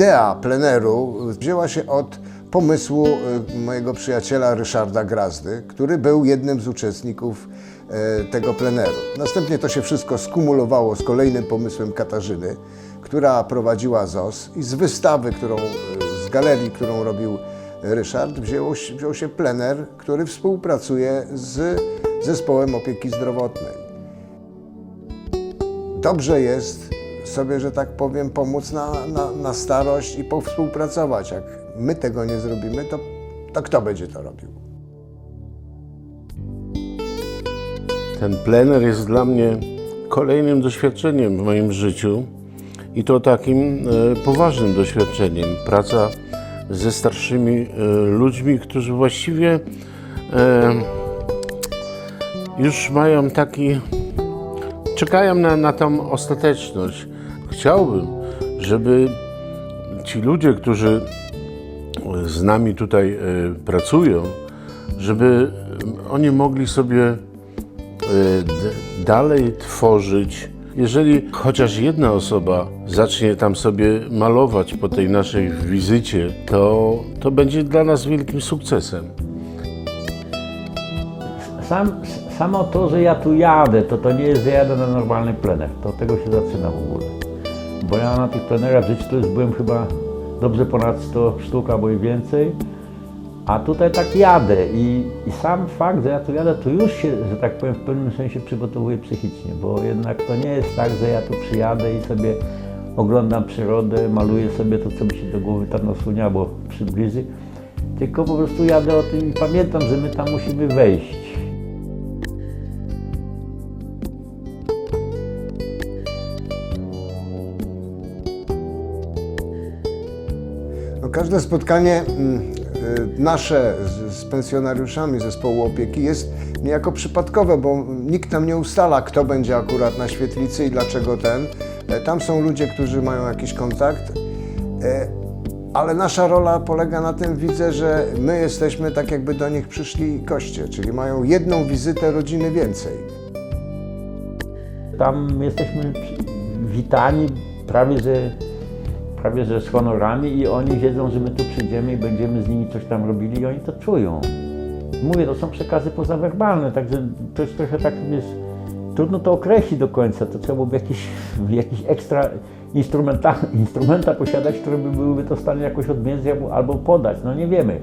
idea pleneru wzięła się od pomysłu y, mojego przyjaciela Ryszarda Grazdy, który był jednym z uczestników e, tego pleneru. Następnie to się wszystko skumulowało z kolejnym pomysłem Katarzyny, która prowadziła ZOS i z wystawy, którą, e, z galerii, którą robił Ryszard, wziął się plener, który współpracuje z zespołem opieki zdrowotnej. Dobrze jest sobie, że tak powiem, pomóc na, na, na starość i powspółpracować. Jak my tego nie zrobimy, to, to kto będzie to robił? Ten plener jest dla mnie kolejnym doświadczeniem w moim życiu i to takim e, poważnym doświadczeniem. Praca ze starszymi e, ludźmi, którzy właściwie e, już mają taki. czekają na, na tą ostateczność. Chciałbym, żeby ci ludzie, którzy z nami tutaj e, pracują, żeby oni mogli sobie e, dalej tworzyć. Jeżeli chociaż jedna osoba zacznie tam sobie malować po tej naszej wizycie, to, to będzie dla nas wielkim sukcesem. Sam, samo to, że ja tu jadę, to to nie jest, że jadę na normalny plener. To tego się zaczyna w ogóle. Bo ja na tych plenerach w życiu to już byłem chyba dobrze ponad 100 sztuk albo i więcej. A tutaj tak jadę i, i sam fakt, że ja tu jadę, to już się, że tak powiem, w pewnym sensie przygotowuję psychicznie, bo jednak to nie jest tak, że ja tu przyjadę i sobie oglądam przyrodę, maluję sobie to, co mi się do głowy tam nasunie albo przybliży, tylko po prostu jadę o tym i pamiętam, że my tam musimy wejść. Każde spotkanie mm, y, nasze z, pensjonariuszami zespołu opieki jest niejako przypadkowe, bo nikt tam nie ustala, kto będzie akurat na świetlicy i dlaczego ten. E, Tam są ludzie, którzy mają jakiś kontakt. E, Ale nasza rola polega na tym, widzę, że my jesteśmy tak jakby do nich przyszli goście, czyli mają jedną wizytę rodziny więcej. Tam jesteśmy witani prawie że, prawie że z honorami i oni wiedzą, że my tu przyjdziemy i będziemy z nimi coś tam robili i oni to czują. Mówię, to są przekazy pozawerbalne, także to jest trochę tak jest, trudno to określić do końca, to trzeba byłoby jakiś, jakiś ekstra instrumenta, instrumenta posiadać, które by byłyby to w stanie jakoś albo- albo podać, no nie wiemy,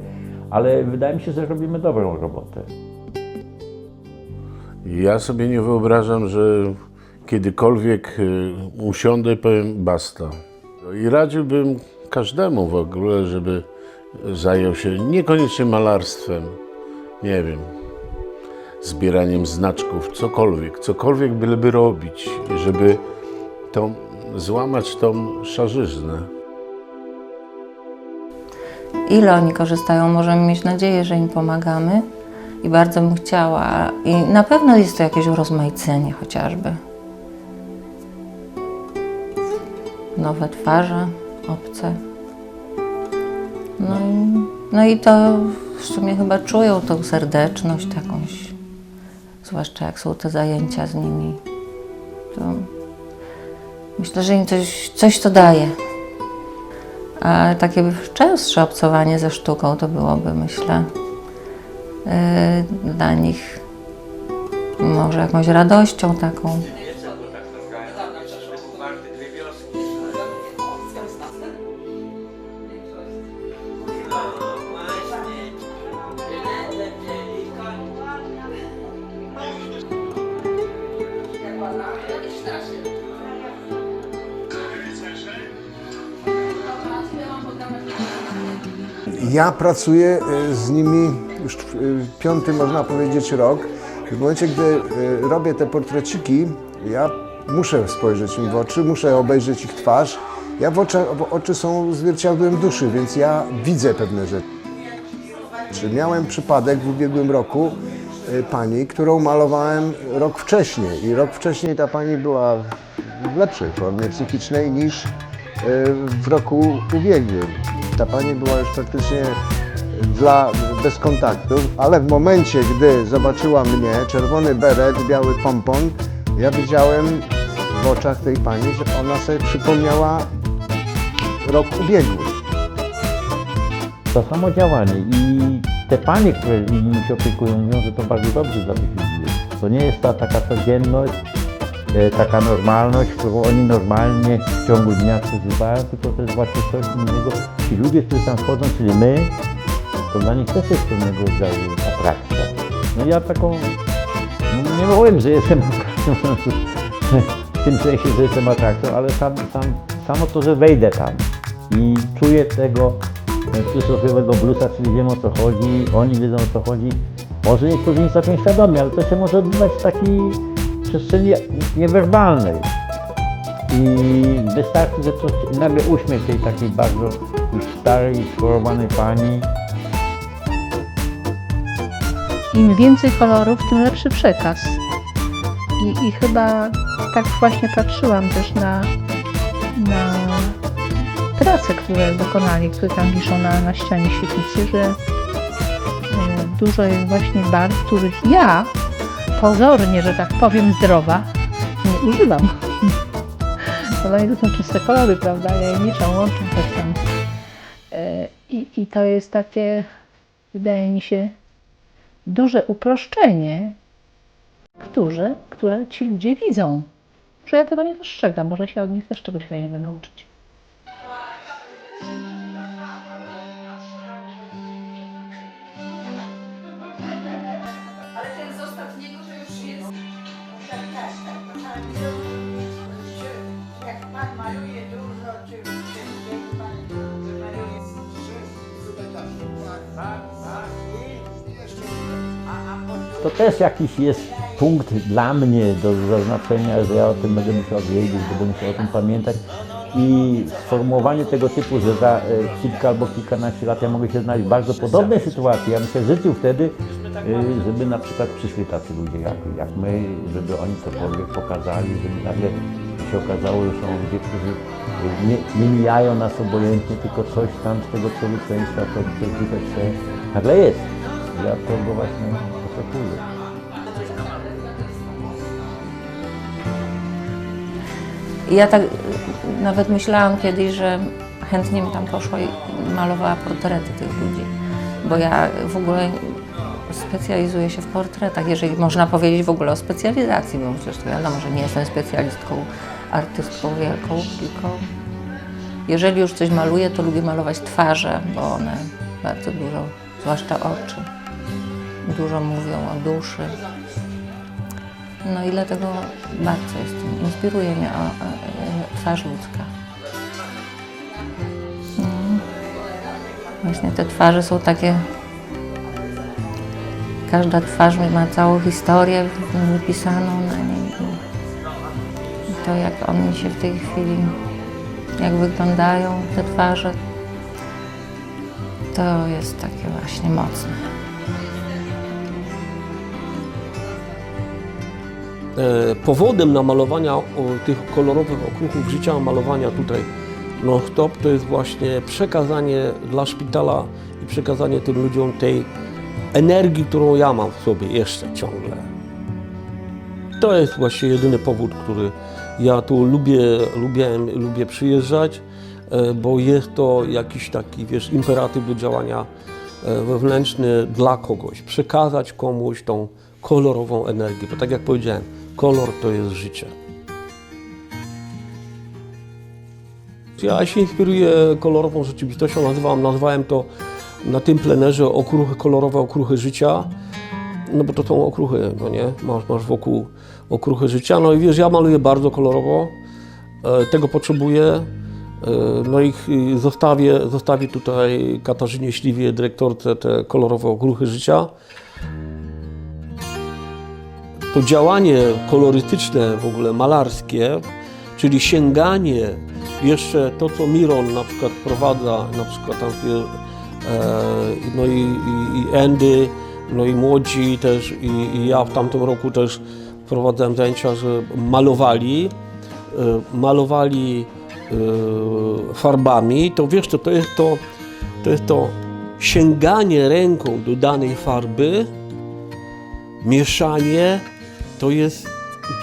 ale wydaje mi się, że robimy dobrą robotę. Ja sobie nie wyobrażam, że kiedykolwiek y, usiądę i powiem basta. I radziłbym każdemu w ogóle, żeby zajął się niekoniecznie malarstwem, nie wiem, zbieraniem znaczków, cokolwiek, cokolwiek byleby robić, żeby tą, złamać tą szarzyznę. ile oni korzystają, możemy mieć nadzieję, że im pomagamy i bardzo bym chciała. I na pewno jest to jakieś urozmaicenie chociażby. Nowe twarze, obce. No i, no i to w sumie chyba czują tą serdeczność takąś, zwłaszcza jak są te zajęcia z nimi. To myślę, że im coś, coś to daje. A takie częstsze obcowanie ze sztuką to byłoby, myślę, yy, dla nich może jakąś radością taką. Ja pracuję y, z nimi już y, piąty, można powiedzieć, rok. W momencie, gdy y, robię te portreciki, ja muszę spojrzeć im w oczy, muszę obejrzeć ich twarz. Ja w oczy, oczy są zwierciadłem duszy, więc ja widzę pewne rzeczy. Czy Miałem przypadek w ubiegłym roku pani, którą malowałem rok wcześniej i rok wcześniej ta pani była w lepszej formie psychicznej niż w roku ubiegłym. Ta pani była już praktycznie dla, bez kontaktów, ale w momencie, gdy zobaczyła mnie, czerwony beret, biały pompon, ja widziałem w oczach tej pani, że ona sobie przypomniała rok ubiegły. To samo działanie i te panie, które nimi się opiekują, mówią, że to bardzo dobrze dla tych ludzi. To nie jest ta taka codzienność, e, taka normalność, którą oni normalnie w ciągu dnia przeżywają, tylko to jest właśnie coś innego. Ci ludzie, którzy tam wchodzą, czyli my, to dla nich też jest pewnego rodzaju atrakcja. No ja taką, no nie powiem, że jestem atrakcją, w tym sensie, że jestem atrakcją, ale sam, sam, samo to, że wejdę tam i czuję tego e, przysłowiowego bluesa, czyli wiem o co chodzi, oni wiedzą o co chodzi. Może niektórzy nie są świadomi, ale to się może odbywać w takiej przestrzeni niewerbalnej. I wystarczy, że coś, nagle uśmiech tej takiej bardzo już starej, schorowanej pani, Im więcej kolorów, tym lepszy przekaz. I, I chyba tak właśnie patrzyłam też na, na prace, które dokonali, które tam wiszą na, na ścianie świetlicy, że e, dużo jest właśnie barw, których ja pozornie, że tak powiem, zdrowa, nie używam. Bo Dla mnie to są czyste kolory, prawda? Ja mieszam, łączę coś tam. E, I, I to jest takie, wydaje mi się, duże uproszczenie, które, które ci ludzie widzą. Że ja tego nie dostrzegam, może się od nich też czegoś fajnego nauczyć. Jak To też jakiś jest punkt dla mnie do zaznaczenia, że ja o tym będę musiał wiedzieć, będę musiał o tym pamiętać. I sformułowanie tego typu, że za e, kilka albo kilkanaście lat ja mogę się znaleźć w bardzo podobnej sytuacji. Ja bym się życzył wtedy, e, żeby na przykład przyszli tacy ludzie jak, jak my, żeby oni cokolwiek pokazali, żeby nagle się okazało, że są ludzie, którzy nie, nie mijają nas obojętnie, tylko coś tam z tego człowieczeństwa, to przeżywać się nagle jest. Ja tego właśnie oczekuję. Ja tak nawet myślałam kiedyś, że chętnie bym tam poszła i malowała portrety tych ludzi, bo ja w ogóle specjalizuję się w portretach, jeżeli można powiedzieć w ogóle o specjalizacji, bo przecież to wiadomo, że nie jestem specjalistką, artystką wielką, tylko jeżeli już coś maluję, to lubię malować twarze, bo one bardzo dużo, zwłaszcza oczy, dużo mówią o duszy. No i dlatego bardzo jestem, inspiruje mnie o, o, o twarz ludzka. Mm. Właśnie te twarze są takie, każda twarz ma całą historię wypisaną na niej. To jak oni się w tej chwili, jak wyglądają te twarze, to jest takie właśnie mocne. E, powodem namalowania tych kolorowych okruchów życia, malowania tutaj non-stop, to jest właśnie przekazanie dla szpitala i przekazanie tym ludziom tej energii, którą ja mam w sobie jeszcze ciągle. To jest właśnie jedyny powód, który ja tu lubię, lubię, lubię przyjeżdżać, e, bo jest to jakiś taki, wiesz, imperatyw do działania e, wewnętrzny dla kogoś, przekazać komuś tą kolorową energię, bo tak jak powiedziałem, kolor to jest życie. Ja się inspiruję kolorową rzeczywistością, nazywam, nazwałem to na tym plenerze okruchy, kolorowe okruchy życia, no bo to są okruchy, no nie? Masz, masz wokół okruchy życia, no i wiesz, ja maluję bardzo kolorowo, e, tego potrzebuję, e, no i zostawię, zostawię tutaj Katarzynie Śliwie, dyrektorce, te kolorowe okruchy życia. To działanie kolorystyczne, w ogóle malarskie, czyli sięganie jeszcze to, co Miron na przykład wprowadza, na przykład tam e, no i, i, i Andy, no i młodzi też i, i ja w tamtym roku też wprowadzałem zajęcia, że malowali, e, malowali e, farbami, to wiesz co, to jest to, to jest to sięganie ręką do danej farby, mieszanie, to jest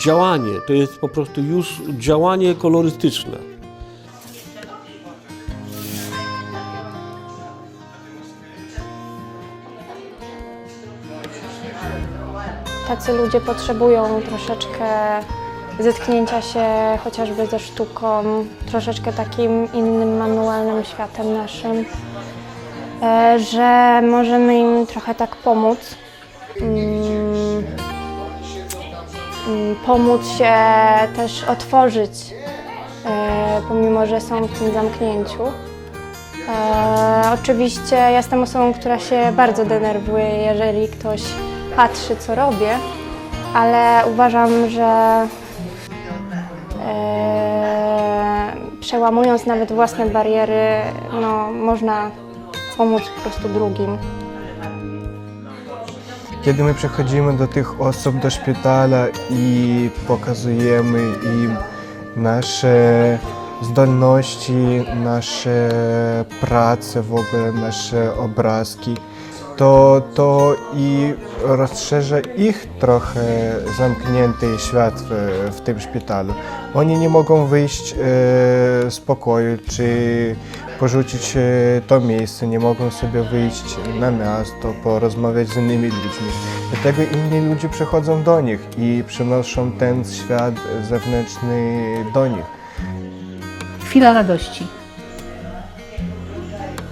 działanie, to jest po prostu już działanie kolorystyczne. Tacy ludzie potrzebują troszeczkę zetknięcia się chociażby ze sztuką, troszeczkę takim innym manualnym światem naszym, e, że możemy im trochę tak pomóc. Mm, mm, pomóc się też otworzyć, e, pomimo że są w tym zamknięciu. E, oczywiście ja jestem osobą, która się bardzo denerwuje, jeżeli ktoś patrzy, co robię, ale uważam, że e, przełamując nawet własne bariery, no, można pomóc po prostu drugim. Kiedy my przychodzimy do tych osób do szpitala i pokazujemy im nasze zdolności, nasze prace, w ogóle nasze obrazki, to to i rozszerza ich trochę zamknięty świat w, w tym szpitalu. Oni nie mogą wyjść e, z pokoju czy porzucić e, to miejsce, nie mogą sobie wyjść na miasto, porozmawiać z innymi ludźmi. Dlatego inni ludzie przychodzą do nich i przynoszą ten świat zewnętrzny do nich. Chwila radości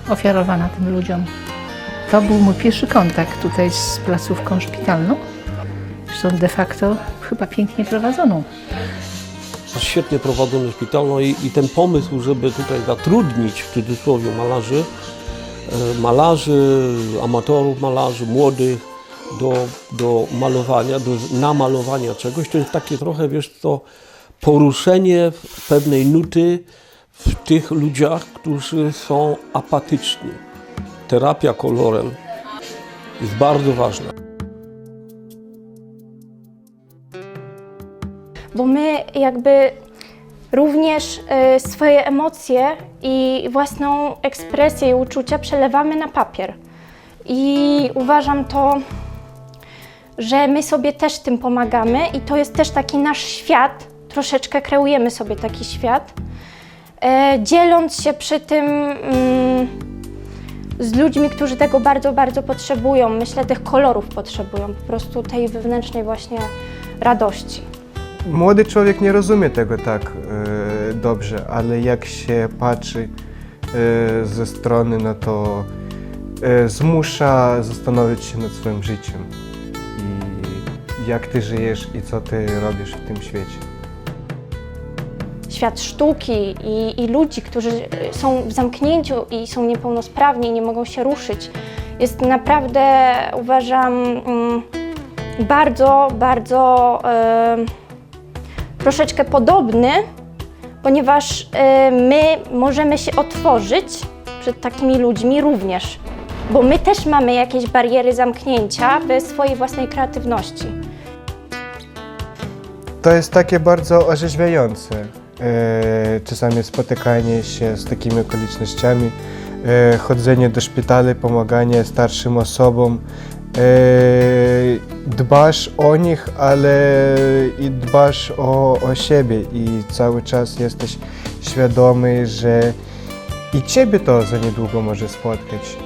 ofiarowana tym ludziom. To był mój pierwszy kontakt tutaj z placówką szpitalną. Zresztą de facto chyba pięknie prowadzoną. Świetnie prowadzony szpital, no i, i ten pomysł, żeby tutaj zatrudnić w cudzysłowie malarzy, e, malarzy, amatorów malarzy, młodych do, do malowania, do namalowania czegoś, to jest takie trochę, wiesz co, poruszenie pewnej nuty w tych ludziach, którzy są apatyczni. Terapia kolorem jest bardzo ważna. bo my jakby również y, swoje emocje i własną ekspresję i uczucia przelewamy na papier. I uważam to, że my sobie też tym pomagamy i to jest też taki nasz świat, troszeczkę kreujemy sobie taki świat, e, dzieląc się przy tym mm, z ludźmi, którzy tego bardzo, bardzo potrzebują. Myślę, tych kolorów potrzebują, po prostu tej wewnętrznej właśnie radości. Młody człowiek nie rozumie tego tak e, dobrze, ale jak się patrzy e, ze strony, no to e, zmusza zastanowić się nad swoim życiem i jak ty żyjesz i co ty robisz w tym świecie. Świat sztuki i, i ludzi, którzy są w zamknięciu i są niepełnosprawni i nie mogą się ruszyć, jest naprawdę, uważam, mm, bardzo, bardzo y, troszeczkę podobny, ponieważ y, my możemy się otworzyć przed takimi ludźmi również, bo my też mamy jakieś bariery zamknięcia w swojej własnej kreatywności. To jest takie bardzo orzeźwiające. E, czasami spotykanie się z takimi okolicznościami, e, chodzenie do szpitali, pomaganie starszym osobom. E, dbasz o nich, ale i dbasz o, o siebie i cały czas jesteś świadomy, że i ciebie to za niedługo może spotkać.